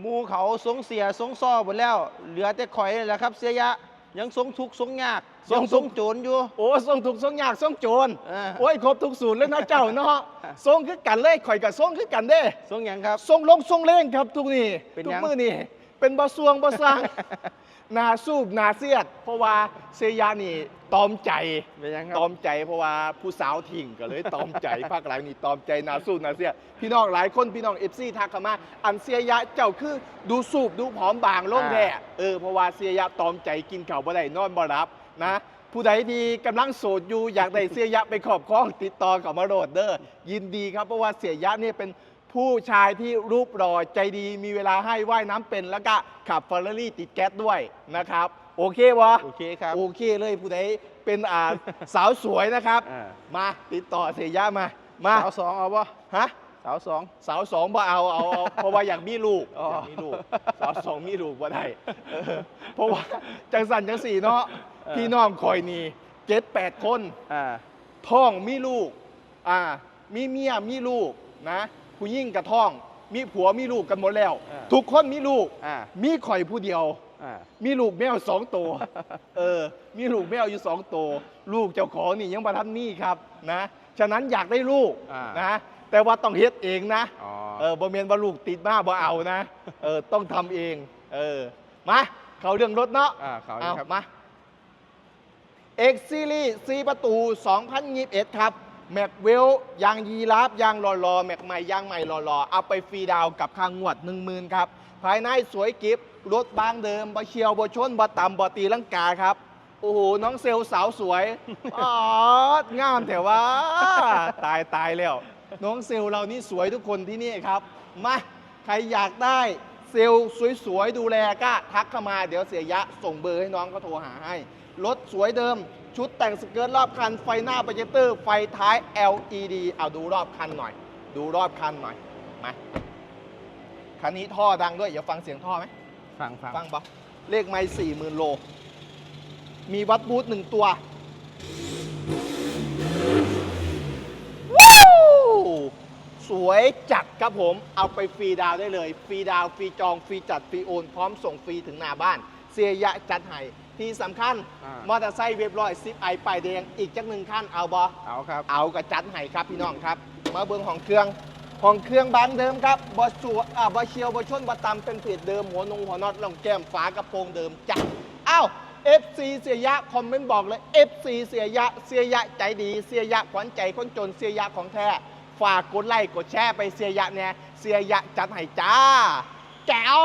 หมูเขาสงเสียสงซ้อหมดแล้ว เหลือแต่ข่อยนี่แหละครับ เสียยะ ยังสงทุกข์สงยากทรงยังทุสกข์ งโจรอยู่ โอ้ทรงถูกทรงยากทรงโจรเออโอ้ยครบทุกสูตรเลยนะเจ้าเนาะทรงคือกันเลยข่อยกับทรงคือกันเด้ สงหยังครับ ทรงลงทรงเล่งครับทุกนี่เป็นทุหยักง มือนี่ เป็นบะซวงบะซังหนาสูบหนาเสียด เพราะว่าเซยานี่ตอมใจเป็นหยังครัตอบมใจเพราะว่าผู้สาวถิ่งก็เลยตอมใจ ภาคหลายนี่ตอมใจหนาสูบหนาเสียด พี่น้องหลายคนพี่น้องเอฟซีทักเข้ามาอันเสียยะเจ้าคือดูสูบดูผอมบางลงแท้เออเพราะว่าเสียยะตอมใจกินข้าวบ่ได้นอนบ่รับนะ ผู้ใดดีกำลังโสดอยู่อยากได้เสียยะไปขอบคล้องติดต่อกับมาโรดเด้อยินดีครับเพราะว่าเสียยะเนี่ยเป็น ผู้ชายที่รูปหล่อใจดีมีเวลาให้ว่ายน้ำเป็น แล้วก็ขับฟอร์รารี่ติดแก๊สด้วยนะครับ โอเควะโอเคครับ โอเคเลยผู้ใดเป็นอ่า สาวสวยนะครับ อ่า มาติดต่อเสียยะมา มา สาวสองเอาปะฮะ สาวสอง สาวสองบ่เอาเอาเอา เพราะว่าอยากมีลูกอ๋ออ อยากมีลูกสาวสองมีลูกบ่ได้เออเพราะว่าจังสันจังสี่เนาะพี่น้องคอยนี่เจ็ดแปดคน อ่า ท้องมีลูก อ่า มีเมียมีลูกนะ ผู้ยิ่งกับท้อง มีผัวมีลูกกันหมดแล้ว อ่าทุกคนมีลูก อ่า มีข่อยผู้เดียว อ่า มีลูกแมวสองตัว เออ มีลูกแมวอยู่สองตัว ลูกเจ้าของนี่ยังประทับนี่ครับนะ ฉะนั้นอยากได้ลูกอ่าน นะ แต่ว่าต้องเฮ็ดเองนะ อ๋อเออบ่เมียนว่าลูกติดมาบ่เอานะ เออ ต้องทำเอง เออ มา เขาเรื่องรถเนาะ อ่าเขาเอาครับ มา X Series 4ประตู 2021 ครับ แม็กเวลยางยีราฟยางรอๆแม็กใหม่ยางใหม่รอๆเอาไปฟรีดาวกับค่างวด10,000ครับภายในสวยกิฟรถบางเดิมบ่เชียวบ่ชนบ่ต่ำบ่ตีลังกาครับ โอ้โห น้องเซลสาวสวยอ๋องามแต่ว่า ตายตายแล้ว น้องเซลเรานี่สวยทุกคนที่นี่ครับ มาใครอยากได้เซลสวยๆ ดูแลก็ทักเข้ามาเดี๋ยวเสียยะส่งเบอร์ให้น้องก็โทรหาให้ รถสวยเดิม ชุดแต่งสเกิร์ตรอบคัน ไฟหน้าโปรเจคเตอร์ ไฟท้าย LED เอาดูรอบคันหน่อย ดูรอบคันหน่อย มาคันนี้ท่อดังด้วย อย่าฟังเสียงท่อไหม ฟังฟังฟังปะเลขไม่สี่หมื่นโล มีวัดบูธหนึ่งตัวว้าวสวยจัดครับผม เอาไปฟรีดาวน์ได้เลย ฟรีดาวน์ฟรีจอง ฟรีจัด ฟรีโอน พร้อมส่งฟรีถึงหน้าบ้าน เสียยะจัดให้ ที่สำคัญอ่ามอเตอร์ไซค์เรียบร้อยซิปไอป้ายแดงอีกจักหนึ่งขั้นเอาบอเอาครับเอากระจัดให้ครับพี่น้องครับ มาเบิ้งของเครื่องของเครื่องบางเดิมครับบอสัวอ่าบอเชียวบอชนบอตำเป็นเพจเดิมหัวนงหัวน็อตลองแก้มฝากระโปรงเดิมจ้ะอ้าว FC เสียยะคอมเมนต์บอกเลย FC เสียยะเสียยะใจดี เสียยะขวัญใจคนจนเสียยะของแท้ฝากกดไลค์กดแชร์ไปเสียยะเนี่ยเสียยะจัดให้จ้าแก้ว